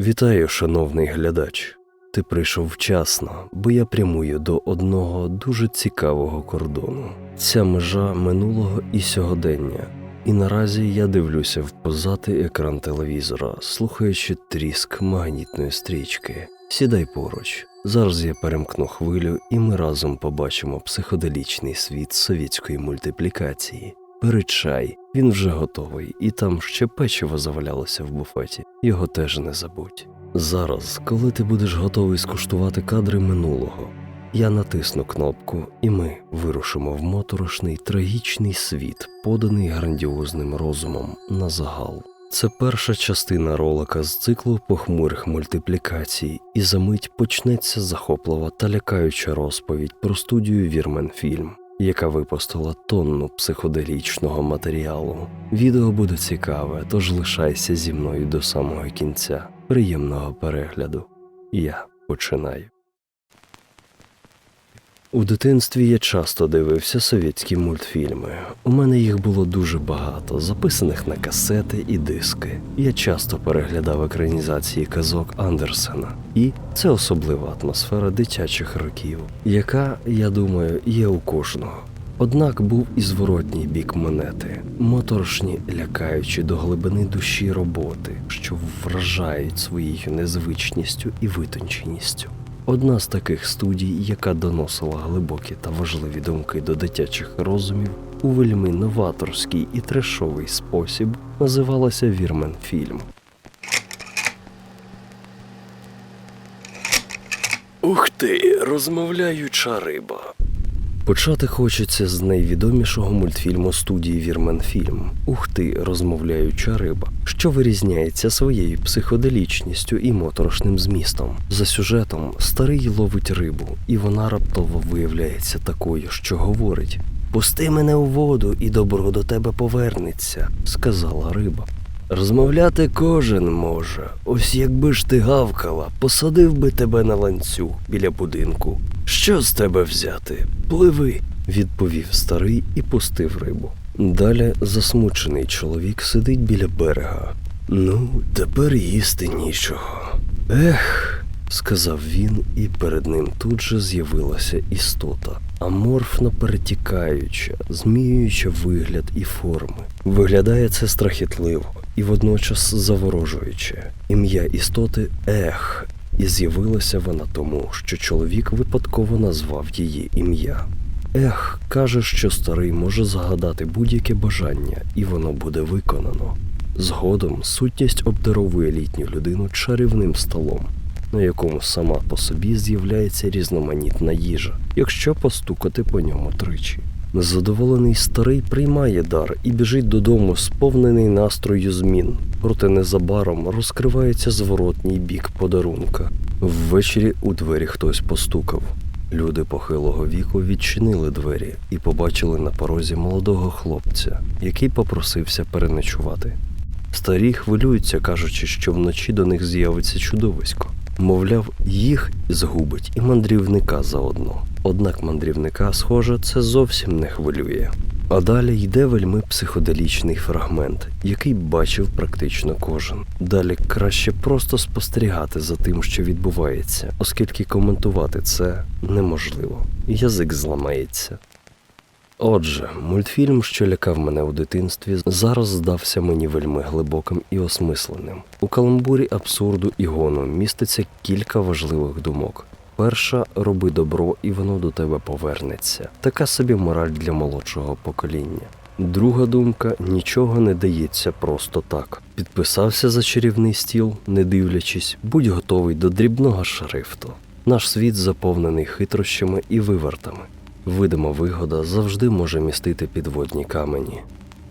Вітаю, шановний глядач. Ти прийшов вчасно, бо я прямую до одного дуже цікавого кордону. Ця межа минулого і сьогодення. І наразі я дивлюся в позатий екран телевізора, слухаючи тріск магнітної стрічки. Сідай поруч. Зараз я перемкну хвилю, і ми разом побачимо психоделічний світ совєтської мультиплікації. Бери чай, він вже готовий, і там ще печиво завалялося в буфеті. Його теж не забудь. Зараз, коли ти будеш готовий скуштувати кадри минулого, я натисну кнопку, і ми вирушимо в моторошний трагічний світ, поданий грандіозним розумом на загал. Це перша частина ролика з циклу похмурих мультиплікацій, і за мить почнеться захоплива та лякаюча розповідь про студію Вірменфільм, яка випустила тонну психоделічного матеріалу. Відео буде цікаве, тож лишайся зі мною до самого кінця. Приємного перегляду. Я починаю. У дитинстві я часто дивився совєтські мультфільми. У мене їх було дуже багато, записаних на касети і диски. Я часто переглядав екранізації казок Андерсена, і це особлива атмосфера дитячих років, яка, я думаю, є у кожного. Однак був і зворотній бік монети, моторошні, лякаючі до глибини душі роботи, що вражають своєю незвичністю і витонченістю. Одна з таких студій, яка доносила глибокі та важливі думки до дитячих розумів у вельми новаторський і трешовий спосіб, називалася Вірменфільм. Ух ти, розмовляюча риба. Почати хочеться з найвідомішого мультфільму студії Вірменфільм Ух ти, розмовляюча риба, що вирізняється своєю психоделічністю і моторошним змістом. За сюжетом старий ловить рибу, і вона раптово виявляється такою, що говорить: Пусти мене у воду, і добро до тебе повернеться, сказала риба. Розмовляти кожен може. Ось якби ж ти гавкала, посадив би тебе на ланцюг біля будинку. Що з тебе взяти? Пливи, відповів старий і пустив рибу. Далі засмучений чоловік сидить біля берега. Ну, тепер їсти нічого. Ех, сказав він, і перед ним тут же з'явилася істота, аморфно перетікаюча, змінююча вигляд і форми. Виглядає це страхітливо і водночас заворожуюче. Ім'я істоти Ех, і з'явилася вона тому, що чоловік випадково назвав її ім'я. Ех, каже, що старий може загадати будь-яке бажання, і воно буде виконано. Згодом сутність обдаровує літню людину чарівним столом, на якому сама по собі з'являється різноманітна їжа, якщо постукати по ньому тричі. Незадоволений старий приймає дар і біжить додому, сповнений настрою змін. Проте незабаром розкривається зворотній бік подарунка. Ввечері у двері хтось постукав. Люди похилого віку відчинили двері і побачили на порозі молодого хлопця, який попросився переночувати. Старі хвилюються, кажучи, що вночі до них з'явиться чудовисько. Мовляв, їх згубить і мандрівника заодно. Однак мандрівника, схоже, це зовсім не хвилює. А далі йде вельми психоделічний фрагмент, який бачив практично кожен. Далі краще просто спостерігати за тим, що відбувається, оскільки коментувати це неможливо. Язик зламається. Отже, мультфільм, що лякав мене у дитинстві, зараз здався мені вельми глибоким і осмисленим. У каламбурі абсурду і гону міститься кілька важливих думок. Перша роби добро, і воно до тебе повернеться. Така собі мораль для молодшого покоління. Друга думка нічого не дається просто так. Підписався за чарівний стіл, не дивлячись, будь готовий до дрібного шрифту. Наш світ заповнений хитрощами і вивертами. Видима вигода завжди може містити підводні камені.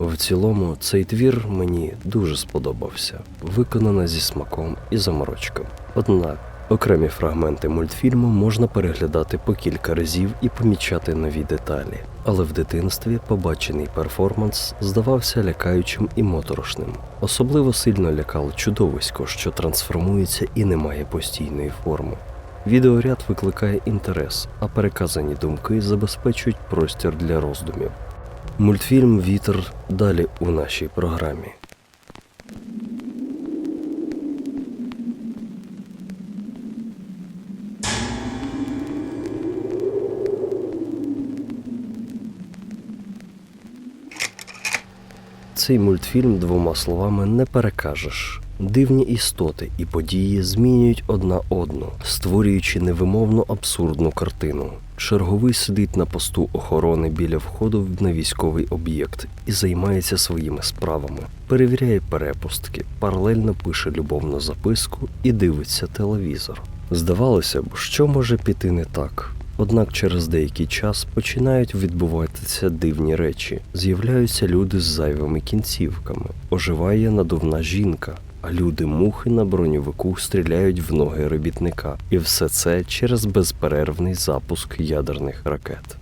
В цілому, цей твір мені дуже сподобався, виконано зі смаком і заморочком. Однак окремі фрагменти мультфільму можна переглядати по кілька разів і помічати нові деталі. Але в дитинстві побачений перформанс здавався лякаючим і моторошним. Особливо сильно лякало чудовисько, що трансформується і не має постійної форми. Відеоряд викликає інтерес, а переказані думки забезпечують простір для роздумів. Мультфільм Вітер далі у нашій програмі. Цей мультфільм двома словами не перекажеш. Дивні істоти і події змінюють одна одну, створюючи невимовно абсурдну картину. Черговий сидить на посту охорони біля входу на військовий об'єкт і займається своїми справами, перевіряє перепустки, паралельно пише любовну записку і дивиться телевізор. Здавалося б, що може піти не так. Однак через деякий час починають відбуватися дивні речі. З'являються люди з зайвими кінцівками, оживає надувна жінка, а люди-мухи на броньовику стріляють в ноги робітника. І все це через безперервний запуск ядерних ракет.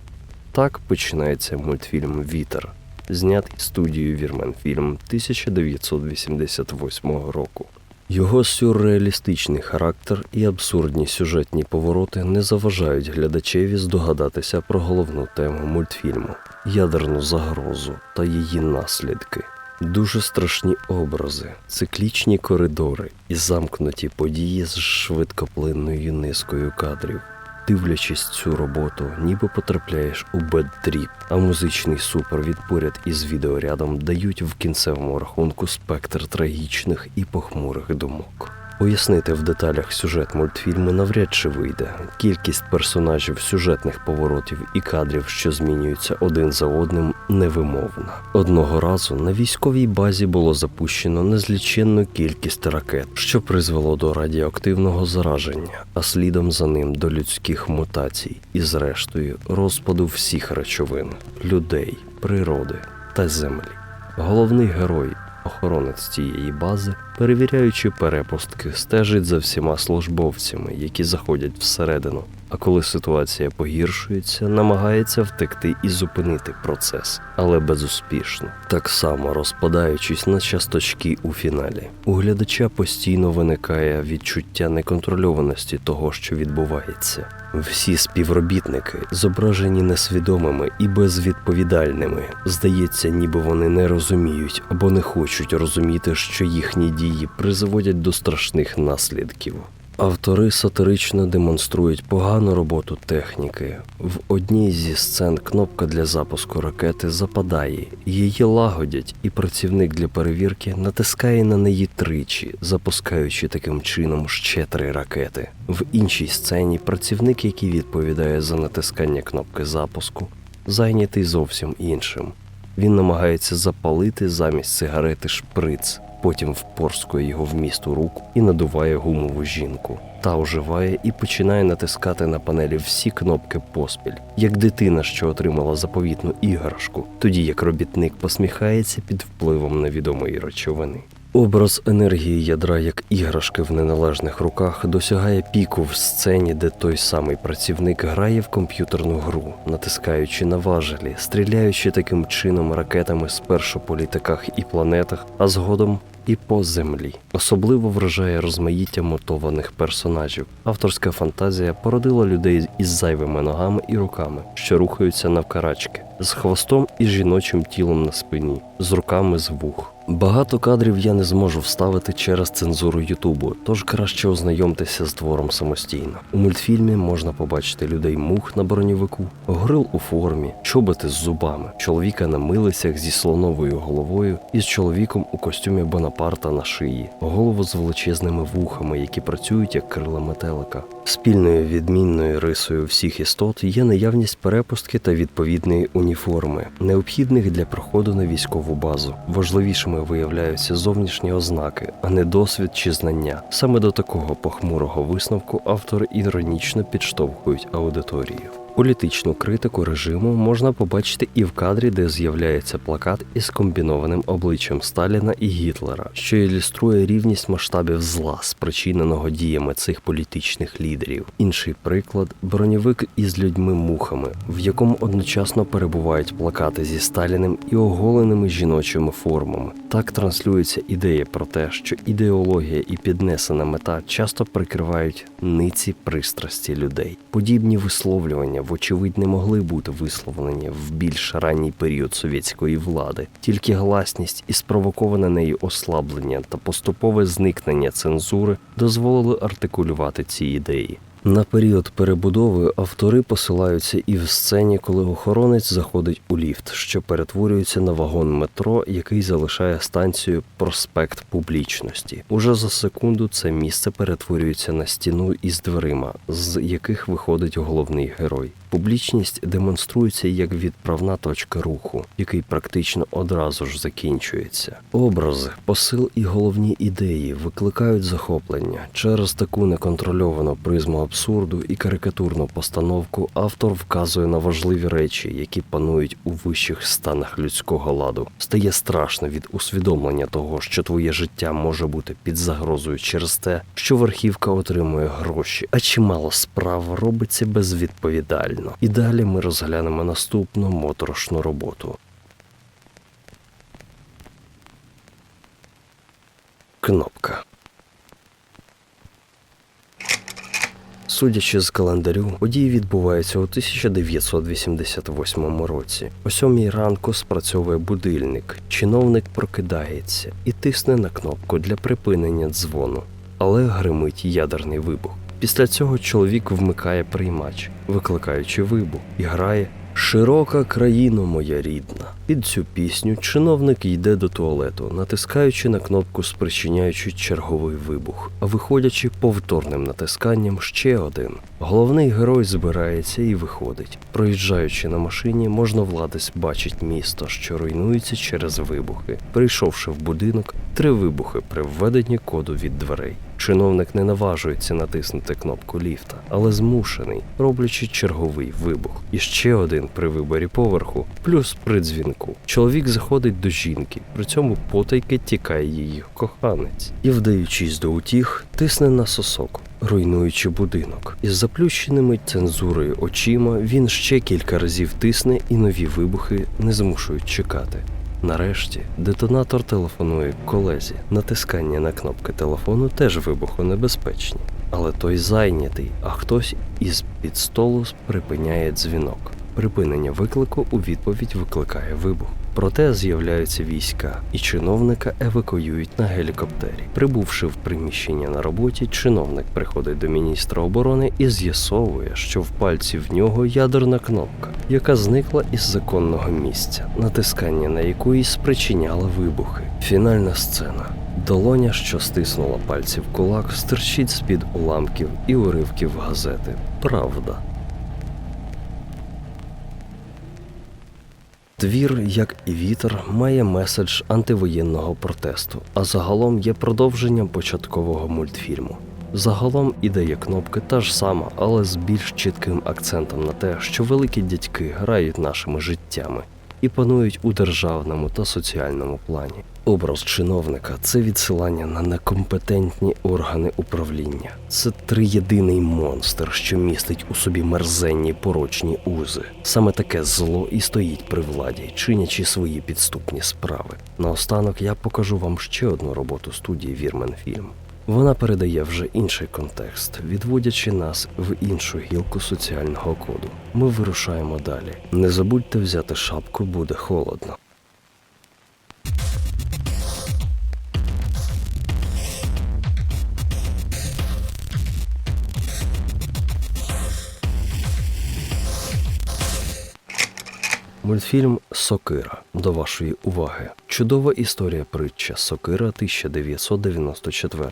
Так починається мультфільм Вітер, знятий студією Вірменфільм 1988 року. Його сюрреалістичний характер і абсурдні сюжетні повороти не заважають глядачеві здогадатися про головну тему мультфільму ядерну загрозу та її наслідки. Дуже страшні образи, циклічні коридори і замкнуті події з швидкоплинною низкою кадрів. Дивлячись цю роботу, ніби потрапляєш у бедтріп, а музичний супровід поряд із відеорядом дають в кінцевому рахунку спектр трагічних і похмурих думок. Пояснити в деталях сюжет мультфільму навряд чи вийде. Кількість персонажів, сюжетних поворотів і кадрів, що змінюються один за одним, невимовна. Одного разу на військовій базі було запущено незліченну кількість ракет, що призвело до радіоактивного зараження, а слідом за ним до людських мутацій і, зрештою, розпаду всіх речовин, людей, природи та землі. Головний герой Охоронець цієї бази, перевіряючи перепустки, стежить за всіма службовцями, які заходять всередину. А коли ситуація погіршується, намагається втекти і зупинити процес, але безуспішно, так само розпадаючись на часточки у фіналі. У глядача постійно виникає відчуття неконтрольованості того, що відбувається. Всі співробітники зображені несвідомими і безвідповідальними. Здається, ніби вони не розуміють або не хочуть розуміти, що їхні дії призводять до страшних наслідків. Автори сатирично демонструють погану роботу техніки. В одній зі сцен кнопка для запуску ракети западає, її лагодять, і працівник для перевірки натискає на неї тричі, запускаючи таким чином ще три ракети. В іншій сцені працівник, який відповідає за натискання кнопки запуску, зайнятий зовсім іншим. Він намагається запалити замість сигарети шприц, потім впорскує його в місту руку і надуває гумову жінку. Та оживає і починає натискати на панелі всі кнопки поспіль, як дитина, що отримала заповітну іграшку, тоді як робітник посміхається під впливом невідомої речовини. Образ енергії ядра як іграшки в неналежних руках досягає піку в сцені, де той самий працівник грає в комп'ютерну гру, натискаючи на важелі, стріляючи таким чином ракетами спершу по літаках і планетах, а згодом і по землі. Особливо вражає розмаїття мотованих персонажів. Авторська фантазія породила людей із зайвими ногами і руками, що рухаються навкарачки, з хвостом і жіночим тілом на спині, з руками з вух. Багато кадрів я не зможу вставити через цензуру Ютубу, тож краще ознайомтеся з твором самостійно. У мультфільмі можна побачити людей мух на броньовику, горил у формі, чоботи з зубами, чоловіка на милицях зі слоновою головою і з чоловіком у костюмі Бонапарта на шиї, голову з величезними вухами, які працюють як крила метелика. Спільною відмінною рисою всіх істот є наявність перепустки та відповідної уніформи, необхідних для проходу на військову базу. Важливішими виявляються зовнішні ознаки, а не досвід чи знання. Саме до такого похмурого висновку автори іронічно підштовхують аудиторію. Політичну критику режиму можна побачити і в кадрі, де з'являється плакат із комбінованим обличчям Сталіна і Гітлера, що ілюструє рівність масштабів зла, спричиненого діями цих політичних лідерів. Інший приклад броньовик із людьми-мухами, в якому одночасно перебувають плакати зі Сталіним і оголеними жіночими формами. Так транслюється ідея про те, що ідеологія і піднесена мета часто прикривають ниці пристрасті людей. Подібні висловлювання, вочевидь, не могли бути висловлені в більш ранній період совєтської влади. Тільки гласність і спровоковане нею ослаблення та поступове зникнення цензури дозволили артикулювати ці ідеї. На період перебудови автори посилаються і в сцені, коли охоронець заходить у ліфт, що перетворюється на вагон метро, який залишає станцію проспект публічності. Уже за секунду це місце перетворюється на стіну із дверима, з яких виходить головний герой. Публічність демонструється як відправна точка руху, який практично одразу ж закінчується. Образи, посил і головні ідеї викликають захоплення. Через таку неконтрольовану призму абсурду і карикатурну постановку автор вказує на важливі речі, які панують у вищих станах людського ладу. Стає страшно від усвідомлення того, що твоє життя може бути під загрозою через те, що верхівка отримує гроші, а чимало справ робиться безвідповідально. І далі ми розглянемо наступну моторошну роботу. Кнопка. Судячи з календарю, події відбуваються у 1988 році. О сьомій ранку спрацьовує будильник. Чиновник прокидається і тисне на кнопку для припинення дзвону, але гримить ядерний вибух. Після цього чоловік вмикає приймач, викликаючи вибух, і грає Широка країна моя рідна. Під цю пісню чиновник йде до туалету, натискаючи на кнопку, спричиняючи черговий вибух, а виходячи повторним натисканням ще один. Головний герой збирається і виходить. Проїжджаючи на машині, можновладець бачить місто, що руйнується через вибухи. Прийшовши в будинок, три вибухи при введенні коду від дверей. Чиновник не наважується натиснути кнопку ліфта, але змушений, роблячи черговий вибух. І ще один при виборі поверху, плюс при дзвінку. Чоловік заходить до жінки, при цьому потайки тікає її коханець і, вдаючись до утіх, тисне на сосок. Руйнуючи будинок, із заплющеними цензурою очима він ще кілька разів тисне, і нові вибухи не змушують чекати. Нарешті детонатор телефонує колезі. Натискання на кнопки телефону теж вибухонебезпечні. Але той зайнятий, а хтось із під столу припиняє дзвінок. Припинення виклику у відповідь викликає вибух. Проте з'являються війська, і чиновника евакуюють на гелікоптері. Прибувши в приміщення на роботі, чиновник приходить до міністра оборони і з'ясовує, що в пальці в нього ядерна кнопка, яка зникла із законного місця, натискання на якої спричиняло вибухи. Фінальна сцена. Долоня, що стиснула пальці в кулак, стирчить з-під уламків і уривків газети. Правда. Твір, як і вітер, має меседж антивоєнного протесту, а загалом є продовженням початкового мультфільму. Загалом ідея кнопки та ж сама, але з більш чітким акцентом на те, що великі дядьки грають нашими життями і панують у державному та соціальному плані. Образ чиновника це відсилання на некомпетентні органи управління. Це триєдиний монстр, що містить у собі мерзенні порочні узи. Саме таке зло і стоїть при владі, чинячи свої підступні справи. Наостанок я покажу вам ще одну роботу студії Вірменфільм. Вона передає вже інший контекст, відводячи нас в іншу гілку соціального коду. Ми вирушаємо далі. Не забудьте взяти шапку, буде холодно. Мультфільм Сокира до вашої уваги. Чудова історія притча Сокира 1994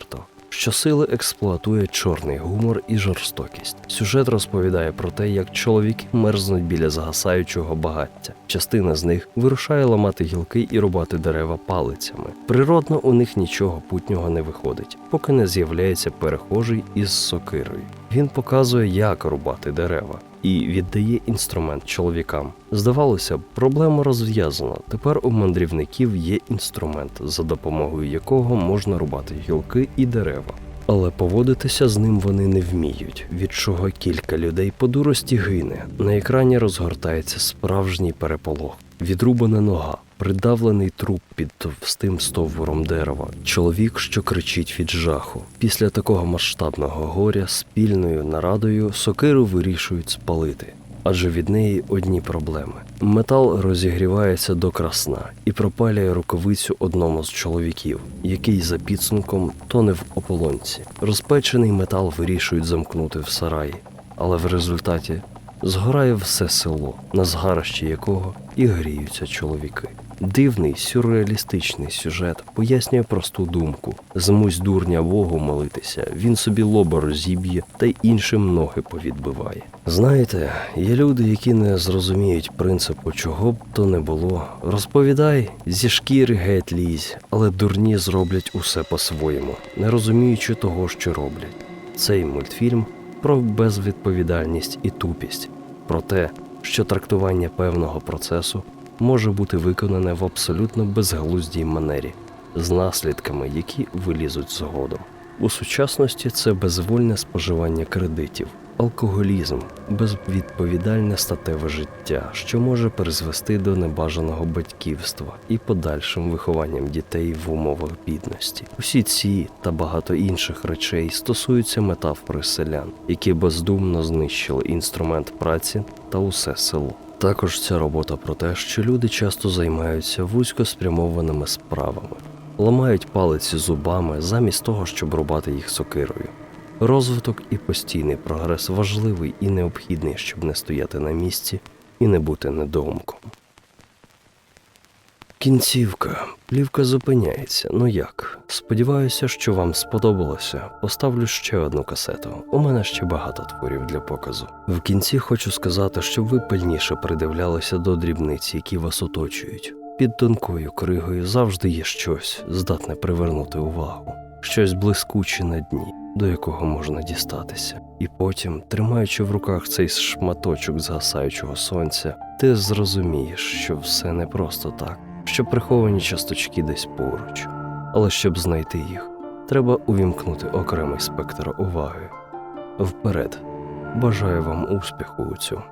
Щосили експлуатує чорний гумор і жорстокість. Сюжет розповідає про те, як чоловіки мерзнуть біля згасаючого багаття. Частина з них вирушає ламати гілки і рубати дерева палицями. Природно, у них нічого путнього не виходить, поки не з'являється перехожий із сокирою. Він показує, як рубати дерева і віддає інструмент чоловікам. Здавалося б, проблема розв'язана. Тепер у мандрівників є інструмент, за допомогою якого можна рубати гілки і дерева. Але поводитися з ним вони не вміють, від чого кілька людей по дурості гине. На екрані розгортається справжній переполох. Відрубана нога, придавлений труп під товстим стовбуром дерева, чоловік, що кричить від жаху. Після такого масштабного горя спільною нарадою сокиру вирішують спалити. адже від неї одні проблеми. Метал розігрівається до красна і пропалює рукавицю одному з чоловіків, який за підсумком тоне в ополонці. Розпечений метал вирішують замкнути в сараї, але в результаті згорає все село, на згарищі якого і гріються чоловіки. Дивний сюрреалістичний сюжет пояснює просту думку: змусь дурня Богу молитися, він собі лоба розіб'є та й іншим ноги повідбиває. Знаєте, є люди, які не зрозуміють принципу, чого б то не було. Розповідай, зі шкіри геть лізь, але дурні зроблять усе по-своєму, не розуміючи того, що роблять. Цей мультфільм про безвідповідальність і тупість, про те, що трактування певного процесу може бути виконане в абсолютно безглуздій манері, з наслідками, які вилізуть згодом. У сучасності це безвольне споживання кредитів, алкоголізм, безвідповідальне статеве життя, що може призвести до небажаного батьківства і подальшим вихованням дітей в умовах бідності. Усі ці та багато інших речей стосуються метафори селян, які бездумно знищили інструмент праці та усе село. Також ця робота про те, що люди часто займаються вузько спрямованими справами, ламають палиці зубами замість того, щоб рубати їх сокирою. Розвиток і постійний прогрес важливий і необхідний, щоб не стояти на місці і не бути недоумком. Кінцівка. Плівка зупиняється. Ну як? Сподіваюся, що вам сподобалося. Поставлю ще одну касету. У мене ще багато творів для показу. В кінці хочу сказати, щоб ви пильніше придивлялися до дрібниць, які вас оточують. Під тонкою кригою завжди є щось, здатне привернути увагу, щось блискуче на дні, до якого можна дістатися. І потім, тримаючи в руках цей шматочок згасаючого сонця, ти зрозумієш, що все не просто так що приховані часточки десь поруч. Але щоб знайти їх, треба увімкнути окремий спектр уваги. Вперед, бажаю вам успіху у цьому.